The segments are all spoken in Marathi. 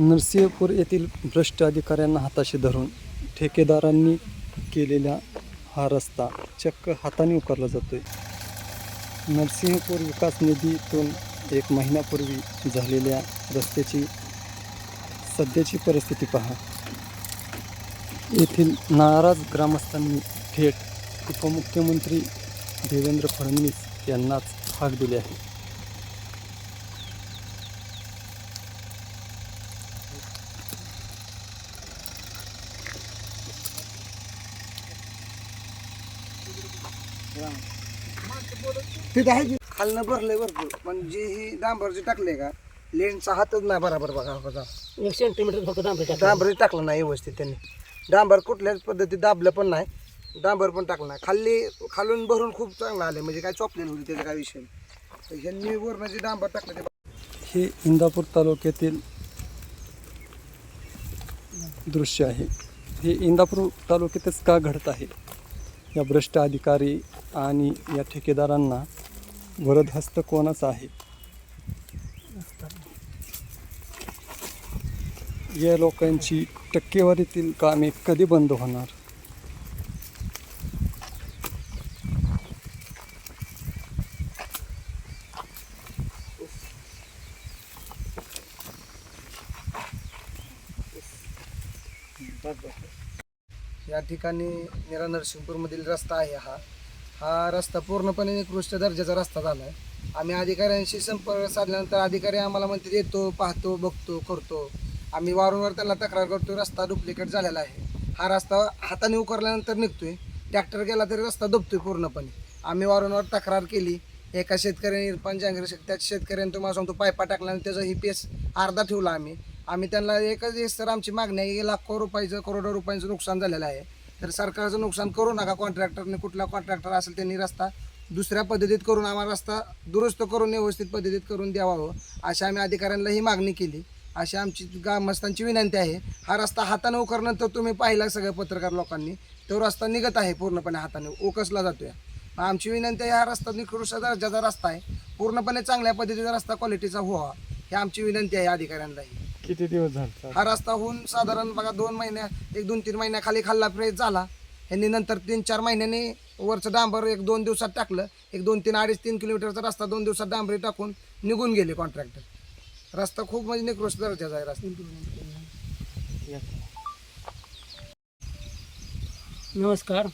नरसिंहपूर येथील भ्रष्ट अधिकाऱ्यांना हाताशी धरून ठेकेदारांनी केलेला हा रस्ता चक्क हाताने उकारला जातो आहे नरसिंहपूर विकास निधीतून एक महिन्यापूर्वी झालेल्या रस्त्याची सध्याची परिस्थिती पहा. येथील नाराज ग्रामस्थांनी थेट उपमुख्यमंत्री देवेंद्र फडणवीस यांनाच हाक दिली आहे. तिथे आहे की? खालनं भरलंय भरपूर. पण जे ही डांबर जे टाकले का लेनचा हातच नाही बराबर बघा बघा. एक सेंटीमीटर फक्त दांबरे टाकलं. डांबरही टाकलं नाही व्यवस्थित त्यांनी. डांबर कुठल्याच पद्धतीत दाबलं पण नाही डांबर पण टाकलं नाही. खाल्ली खालून भरून खूप चांगलं आले म्हणजे काय चॉपलेलं होती त्याचा काय विषय ह्यांनी वरनं जे डांबर टाकलं ते हे इंदापूर तालुक्यातील दृश्य आहे. हे इंदापूर तालुक्यातच का घडत आहे? या भ्रष्ट अधिकारी आणि या ठेकेदारांना वरदहस्त कोणाचा आहे? या लोकांची टक्केवारीतील कामे कधी बंद होणार? या ठिकाणी निरा नरसिंहपूरमधील रस्ता आहे हा. हा रस्ता पूर्णपणे निकृष्ट दर्जाचा रस्ता झाला आहे. आम्ही अधिकाऱ्यांशी संपर्क साधल्यानंतर अधिकारी आम्हाला म्हणते येतो पाहतो बघतो करतो. आम्ही वारंवार त्यांना तक्रार करतो रस्ता डुप्लिकेट झालेला आहे. हा रस्ता हाताने उकरल्यानंतर निघतोय. ट्रॅक्टर गेला तरी रस्ता दबतोय पूर्णपणे. आम्ही वारंवार तक्रार केली. एका शेतकऱ्याने इरफान जांगरे शेत- त्या शेतकऱ्याने तुम्हाला सांगतो पायपा टाकला आणि त्याचा ही पेस अर्धा ठेवला आम्ही. आम्ही त्यांना एकच दिवस तर आमची मागणी आहे की लाखो रुपयाचं करोडो रुपयांचं नुकसान झालेलं आहे. तर सरकारचं नुकसान करू नका कॉन्ट्रॅक्टरने कुठला कॉन्ट्रॅक्टर असेल त्यांनी रस्ता दुसऱ्या पद्धतीत करून आम्हाला रस्ता दुरुस्त करून व्यवस्थित पद्धतीत करून द्यावा. अशी आम्ही अधिकाऱ्यांना ही मागणी केली. अशी आमची ग्रामस्थांची विनंती आहे. हा रस्ता हाताने उकरल्यानंतर तुम्ही पाहिला सगळ्या पत्रकार लोकांनी. तो रस्ता निघत आहे पूर्णपणे हाताने ओकसला जातोय. आमची विनंती आहे हा रस्ता निकृष्ट दर्जाचा रस्ता आहे. पूर्णपणे चांगल्या पद्धतीचा रस्ता क्वालिटीचा व्हावा. ही आमची विनंती आहे अधिकाऱ्यांनाही किती दिवस झाले? हा रस्ता होऊन साधारण बघा दोन महिन्या एक दोन तीन महिन्याखाली खाल्ला प्रेस झाला. यांनी नंतर तीन चार महिन्यांनी वरचं डांबर एक दोन दिवसात टाकलं. एक दोन तीन अडीच तीन किलोमीटरचा रस्ता दोन दिवसात डांबरी टाकून निघून गेले कॉन्ट्रॅक्टर रस्ता खूप म्हणजे निकृष्ट दर्जाचा आहे रस्ता. नमस्कार.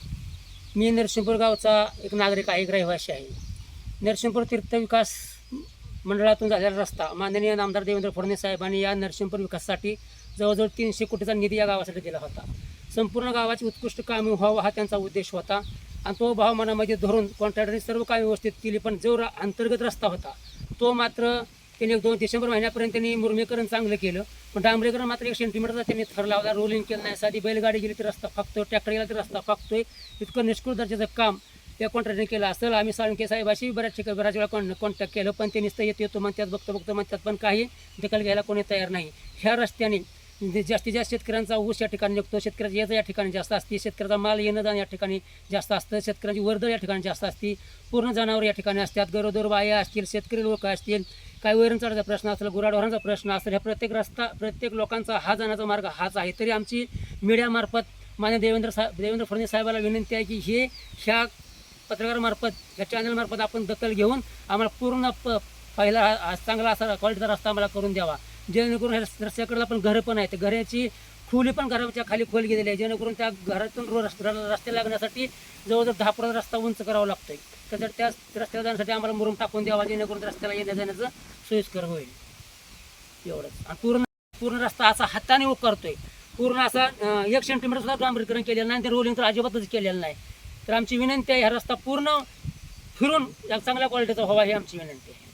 मी नरसिंहपूर गावचा एक नागरिक आहे एक रहिवासी आहे. नरसिंहपूर तीर्थ विकास मंडळातून झालेला रस्ता. माननीय नामदार देवेंद्र फडणवीस साहेबांनी या नरसिंहपूर विकासासाठी जवळजवळ तीनशे कोटीचा निधी या गावासाठी दिला होता. संपूर्ण गावाची उत्कृष्ट कामे व्हावं हा त्यांचा उद्देश होता. आणि तो भाव मनामध्ये धरून कॉन्ट्रॅक्टरने सर्व कामे व्यवस्थित केली पण जो अंतर्गत रस्ता होता तो मात्र त्यांनी एक दोन डिसेंबर महिन्यापर्यंत त्यांनी मुरमीकरण चांगलं केलं. पण डांबरेकरण मात्र एक सेंटीमीटरचा त्यांनी थर लावला रोलिंग केलं नाही. साधी बैलगाडी गेली तर रस्ता फाकतोय ट्रॅक्टर गेला तर रस्ता फाकतोय. इतकं निष्कृळ दर्जाचं काम त्या कॉन्ट्रॅक्टने केलं असेल. आम्ही साळुंके साहेबाशी बऱ्याच ठिकाणी बऱ्याच वेळा कॉन कॉन्टॅक्ट केलं पण ते नुसतं येत येतो म्हणतात बघतो बघतो म्हणतात पण काही दखल घ्यायला कोणी तयार नाही. ह्या रस्त्याने जे जास्तीत जास्त शेतकऱ्यांचा ऊस या ठिकाणी निघतो शेतकऱ्याची येतं या ठिकाणी जास्त असते शेतकऱ्याचा माल येणं जाणं या ठिकाणी जास्त असतं शेतकऱ्यांची वर्दळ या ठिकाणी जास्त असते पूर्ण जनावर या ठिकाणी असतात गरोदर बाया असतील शेतकरी लोक असतील काही वैरण चढायचा प्रश्न असेल गुराढोरांचा प्रश्न असेल ह्या प्रत्येक रस्ता प्रत्येक लोकांचा हा जाण्याचा मार्ग हाच आहे. तरी आमची मीडियामार्फत मान्य देवेंद्र साहेब देवेंद्र फडणवीस साहेबाला विनंती आहे की हे ह्या पत्रकारामार्फत या चॅनलमार्फत आपण दखल घेऊन आम्हाला पूर्ण प पहिला चांगला असा क्वालिटीचा रस्ता आम्हाला करून द्यावा. जेणेकरून ह्या रस्त्याकडे पण घरं पण आहेत. घराची खोली पण घराच्या खाली खोल गेलेली आहे. जेणेकरून त्या घरातून रो रस्ते रस्त्याला लागण्यासाठी जवळजवळ दहा फुटाचा रस्ता उंच करावा लागतो आहे तर त्या रस्त्याला जाण्यासाठी आम्हाला मुरुम टाकून द्यावा जेणेकरून रस्त्याला येण्या जाण्याचं सोयीस्कर होईल. एवढंच. आणि पूर्ण पूर्ण रस्ता असा हाताने उकरतोय. पूर्ण असा एक सेंटीमीटर सुद्धा डांबरीकरण केलेलं नाही ते रोलिंग तर अजिबातच केलेलं नाही. तर आमची विनंती आहे हा रस्ता पूर्ण फिरून एक चांगल्या क्वालिटीचा व्हावा ही आमची विनंती आहे.